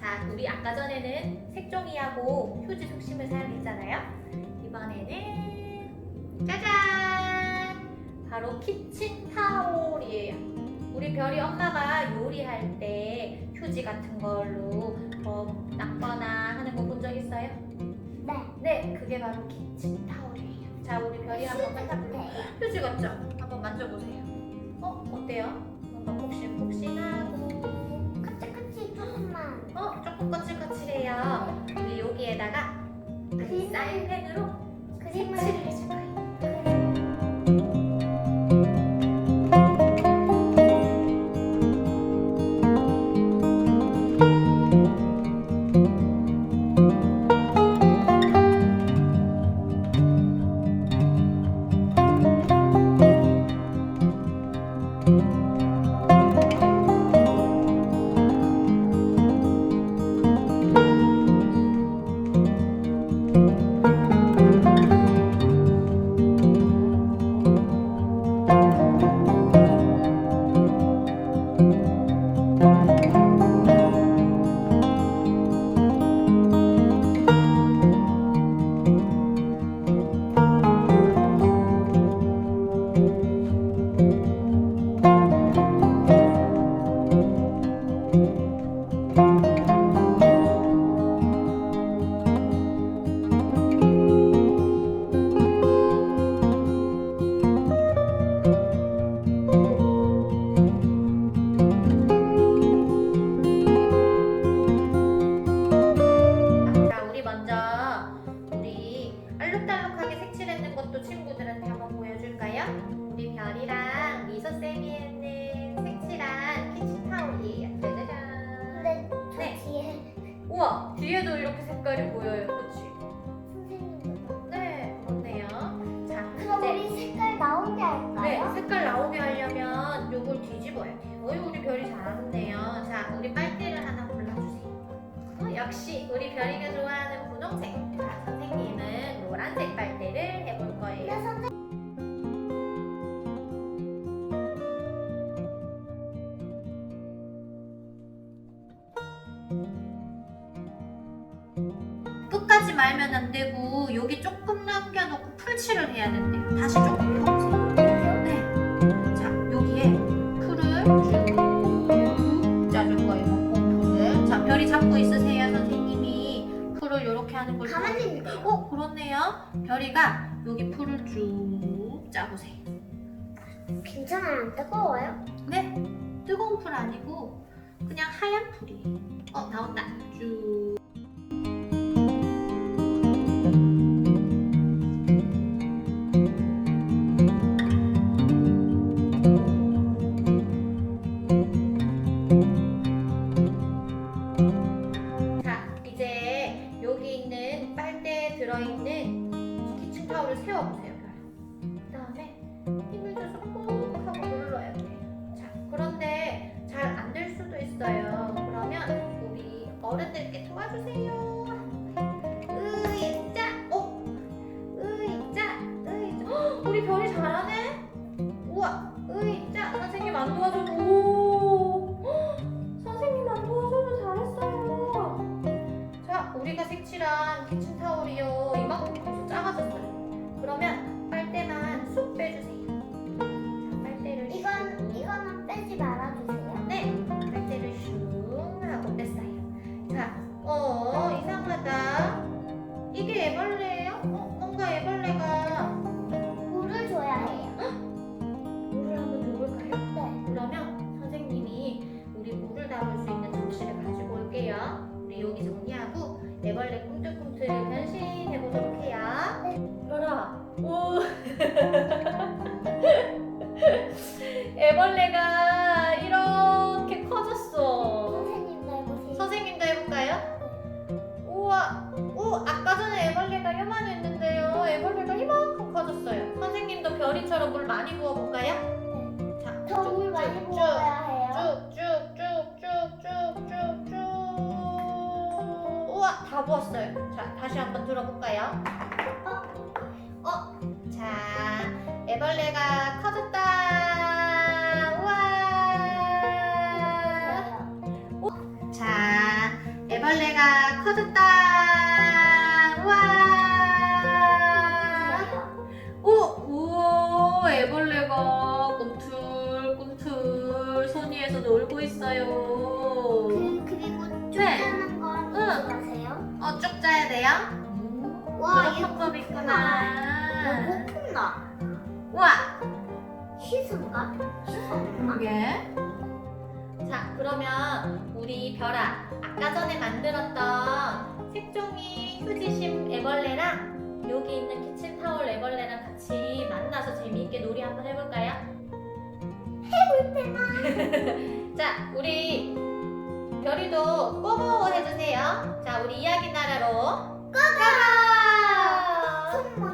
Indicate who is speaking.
Speaker 1: 자, 우리 아까 전에는 색종이하고 휴지 속심을 사용했잖아요. 이번에는 짜잔! 바로 키친 타올이에요. 우리 별이 엄마가 요리할 때 휴지 같은 걸로 뭐 닦거나 하는 거 본 적 있어요?
Speaker 2: 네.
Speaker 1: 네, 그게 바로 키친 타올이에요. 자, 우리 별이 한번 맡아볼게요. 휴지 같죠? 한번 만져보세요. 어, 어때요? 뭔가 폭신폭신하고 사인펜으로
Speaker 2: 그림을
Speaker 1: 거 색깔이 보여요. 그치?
Speaker 2: 선생님도.
Speaker 1: 네, 그렇네요. 자,
Speaker 2: 그럼
Speaker 1: 이제
Speaker 2: 우리 색깔 나오게 할까요?
Speaker 1: 네, 색깔 나오게 하려면 요걸 뒤집어야 돼요. 어이, 우리 별이 잘하네요. 자, 우리 빨대를 하나 골라주세요. 어, 역시 우리 별이가 좋아하는 분홍색. 자, 선생님은 노란색 빨대를 해볼 거예요.
Speaker 2: 네, 선생님.
Speaker 1: 말면 안 되고 여기 조금 남겨놓고 풀칠을 해야 된대요. 다시 조금 펴보세요. 네. 자, 여기에 풀을 쭉 짜줄 거예요. 목공 풀을. 자, 별이 잡고 있으세요, 선생님이. 풀을 이렇게 하는 걸.
Speaker 2: 가만히 있는 거.
Speaker 1: 어, 그렇네요. 별이가 여기 풀을 쭉 짜보세요.
Speaker 2: 괜찮아요? 안 뜨거워요?
Speaker 1: 네, 뜨거운 풀 아니고 그냥 하얀 풀이에요. 어, 나온다. 쭉. 어른들께 도와주세요. 의자, 어? 의자, 의자. 헉, 우리 별이 잘하네? 우와, 의자. 선생님 안 도와줘도, 어 이상하다. 이게 애벌레예요? 어, 뭔가 애벌레가
Speaker 2: 물을 줘야 해요.
Speaker 1: 물을 한번 줘볼까요?
Speaker 2: 네.
Speaker 1: 그러면 선생님이 우리 물을 담을 수 있는 접시를 가지고 올게요. 우리 여기 정리하고 애벌레 꿈틀꿈틀 변신해 보도록 해요.
Speaker 2: 네.
Speaker 1: 별아, 오. 애벌레가 별이처럼 물 많이 부어볼까요?
Speaker 2: 네.
Speaker 1: 자,
Speaker 2: 더물
Speaker 1: 쭉,
Speaker 2: 많이
Speaker 1: 쭉,
Speaker 2: 부어야 해요.
Speaker 1: 쭉 쭉 쭉 쭉 쭉 쭉 쭉 우와 다 부었어요 자 다시 한번 들어볼까요 어? 어? 자 애벌레가 커졌다 우와
Speaker 2: 네.
Speaker 1: 자 애벌레 있어요.
Speaker 2: 그, 그리고 쭉
Speaker 1: 네.
Speaker 2: 짜는 건 마세요.
Speaker 1: 어, 쭉 짜야 돼요?
Speaker 2: 와,
Speaker 1: 그런
Speaker 2: 이거
Speaker 1: 방법이 있구나.
Speaker 2: 거품나.
Speaker 1: 우와,
Speaker 2: 시스인가? 시스인가?
Speaker 1: 그게. 자, 그러면 우리 별아, 아까 전에 만들었던 색종이 휴지심 애벌레랑 여기 있는 키친타올 애벌레랑 같이 만나서 재미있게 놀이 한번 해볼까요? 해볼테나 자 우리 별이도 뽀뽀 해주세요. 자 우리 이야기 나라로. 꼬부호